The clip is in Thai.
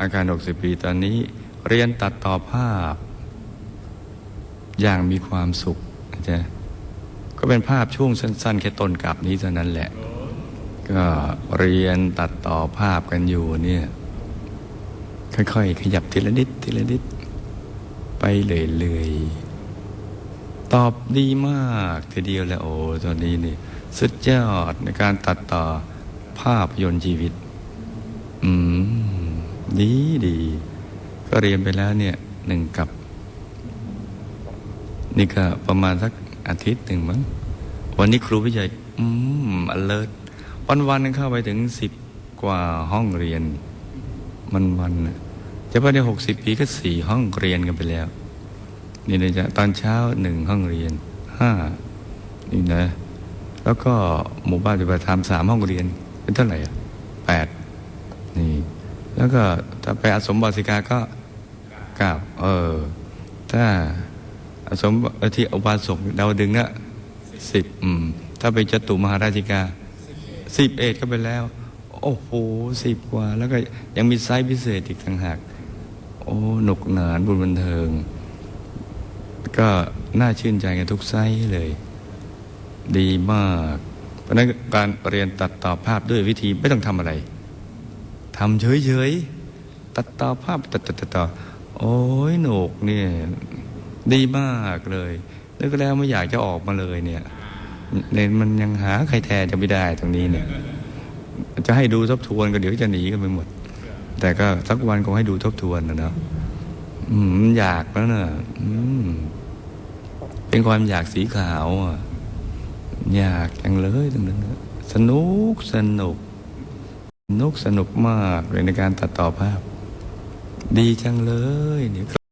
อาการ 60 ปีตอนนี้ เรียนตัดต่อภาพ อย่างมีความสุขนะจ๊ะก็เป็นภาพช่วงสั้น ๆ แค่ต้นกลับนี้เท่านั้นแหละ ก็เรียนตัดต่อภาพกันอยู่เนี่ยค่อย ๆ ขยับทีละนิดทีละนิด ไปเรื่อยๆตอบดีมากทีเดียวแหล้วโอ้ตอนนี้นี่สุดยอดในการตัดต่อภาพยนตร์ชีวิต อืม ดีดี ก็เรียนไปแล้วเนี่ยหนึ่งกับ นี่ก็ประมาณสักอาทิตย์หนึ่งมั้งวันนี้ครูวิจัยอืม alert วันวันนึงเข้าไปถึงสิบกว่าห้องเรียน มันวันๆน่ะเฉพาะในหกสิบปีก็สี่ห้องเรียนกันไปแล้ว นี่นะจ๊ะตอนเช้าหนึ่งห้องเรียนห้านี่นะ แล้วก็หมู่บ้านปฏิบัติธรรมสามห้องเรียน เป็นเท่าไหร่อะแปด แล้วก็ถ้าไปอสมบาสิกาก็ก้าเออ ถ้าอสมที่อุบาสกดาวดึงนะสิบอืมถ้าไปจตุมหาราชิกาสิบเอ็ดก็ไปแล้ว โอ้โหสิบกว่า แล้วก็ยังมีไซส์พิเศษอีกต่างหากโอ้หนุกหนานบุญบันเทิง ก็น่าชื่นใจกันทุกไซส์เลย ดีมาก เพราะนั้นการเรียนตัดต่อภาพด้วยวิธีไม่ต้องทำอะไร ทำเฉยๆ ตัดต่อภาพตัดตัดตัดต่อโอ้ยหนกเนี่ยดีมากเลยนึกแล้วไม่อยากจะออกมาเลยเนี่ยเนมันยังหาใครแทนจะไม่ได้ตรงนี้เนี่ย จะให้ดูทบทวนก็เดี๋ยวจะหนีกันไปหมด แต่ก็สักวันคงให้ดูทบทวนนะเนาะอืมมันอยากแล้วเนอะเป็นความอยากสีขาวอะอยากจังเลยตรงนั้นสนุกสนุก นุกสนุกมากเลยในการตัดต่อภาพ ดีจังเลยเนี่ย